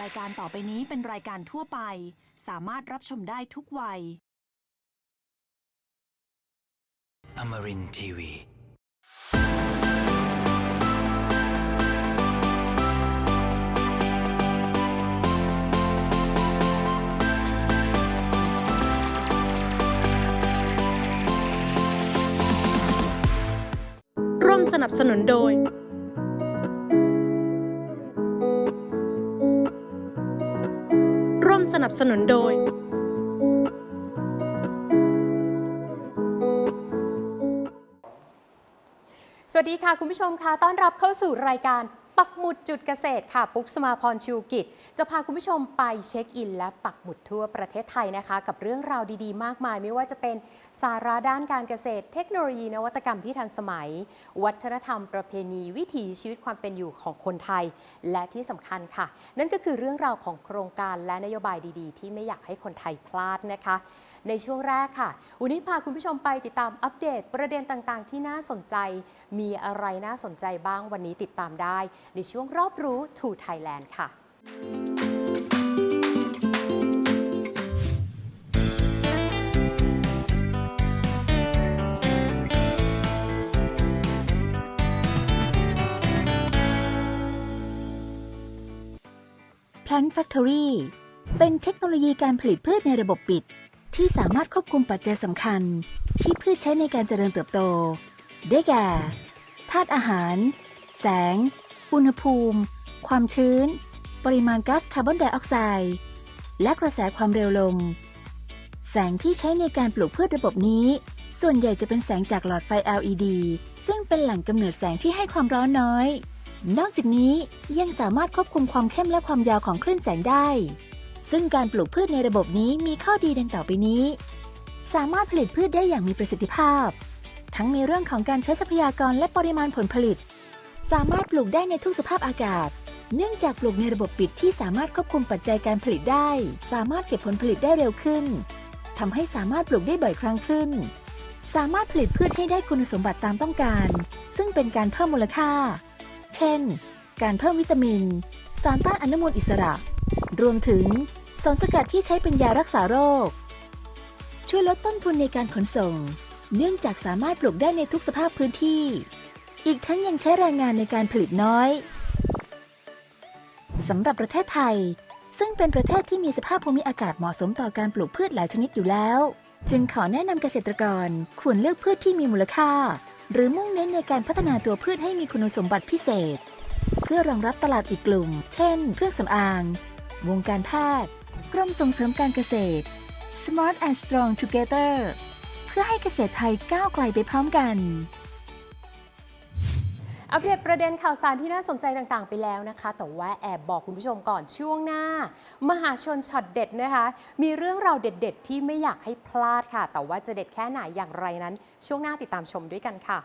รายการต่อไปนี้เป็นรายการทั่วไป สามารถรับชมได้ทุกวัย Amarin Tiwi. ร่วมสนับสนุนโดย ร่วมสนับสนุนโดย สวัสดีค่ะคุณผู้ชมค่ะต้อนรับเข้าสู่รายการ ปักหมุดจุดเกษตรค่ะ ปุ๊กสมาพรชูกิจ จะพาคุณผู้ชมไปเช็คอิน และปักหมุดทั่วประเทศไทยนะคะ กับเรื่องราวดีๆ มากมาย ไม่ว่าจะเป็นสาระด้านการเกษตร เทคโนโลยีนวัตกรรมที่ทันสมัย วัฒนธรรมประเพณีวิถีชีวิตความเป็นอยู่ของคนไทย และที่สำคัญค่ะ นั่นก็คือเรื่องราวของโครงการและนโยบายดีๆ ที่ไม่อยากให้คนไทยพลาดนะคะในช่วงแรกค่ะ วันนี้พาคุณผู้ชมไปติดตามอัปเดตประเด็นต่างๆ ที่น่าสนใจ มีอะไรน่าสนใจบ้างวันนี้ติดตามได้ ในช่วงรอบรู้ to Thailand ค่ะ Plant Factory เป็นเทคโนโลยีการผลิตพืชในระบบปิด ที่สามารถควบคุมปัจจัยสำคัญที่พืชใช้ในการเจริญเติบโต ได้แก่ธาตุอาหาร แสง อุณหภูมิ ความชื้น ปริมาณก๊าซคาร์บอนไดออกไซด์ และกระแสความเร็วลม แสงที่ใช้ในการปลูกพืชระบบนี้ ส่วนใหญ่จะเป็นแสงจากหลอดไฟ LED ซึ่งเป็นแหล่งกำเนิดแสงที่ให้ความร้อนน้อย นอกจากนี้ยังสามารถควบคุมความเข้มและความยาวของคลื่นแสงได้ ซึ่งการปลูกพืชในระบบนี้มีข้อดีดังต่อไปนี้ สามารถผลิตพืชได้อย่างมีประสิทธิภาพ ทั้งในเรื่องของการใช้ทรัพยากรและปริมาณผลผลิต สามารถปลูกได้ในทุกสภาพอากาศ เนื่องจากปลูกในระบบปิดที่สามารถควบคุมปัจจัยการผลิตได้ สามารถเก็บผลผลิตได้เร็วขึ้นทำให้สามารถปลูกได้บ่อยครั้งขึ้น สามารถผลิตพืชให้ได้คุณสมบัติตามต้องการ ซึ่งเป็นการเพิ่มมูลค่า เช่น การเพิ่มวิตามิน สารต้านอนุมูลอิสระ รวมถึง สารสกัดที่ใช้เป็นยารักษาโรค ช่วยลดต้นทุนในการขนส่ง เนื่องจากสามารถปลูกได้ในทุกสภาพพื้นที่ อีกทั้งยังใช้แรงงานในการผลิตน้อยสำหรับประเทศไทย ซึ่งเป็นประเทศที่มีสภาพภูมิอากาศเหมาะสมต่อการปลูกพืชหลายชนิดอยู่แล้ว จึงขอแนะนำเกษตรกรควรเลือกพืชที่มีมูลค่า หรือมุ่งเน้นในการพัฒนาตัวพืชให้มีคุณสมบัติพิเศษ เพื่อรองรับตลาดอีกกลุ่ม เช่นเครื่องสำอาง วงการแพทย์ กรมส่งเสริมการเกษตร Smart and Strong Together เพื่อให้เกษตรไทยก้าวไกลไปพร้อมกันอัปเดตประเด็นข่าวสารที่น่าสนใจต่างๆ ไปแล้วนะคะ แต่ว่าแอบบอกคุณผู้ชมก่อนช่วงหน้า มหาชนช็อตเด็ดนะคะ มีเรื่องราวเด็ด ๆ ที่ไม่อยากให้พลาดค่ะ แต่ว่าจะเด็ดแค่ไหนอย่างไรนั้น ช่วงหน้าติดตามชมด้วยกันค่ะ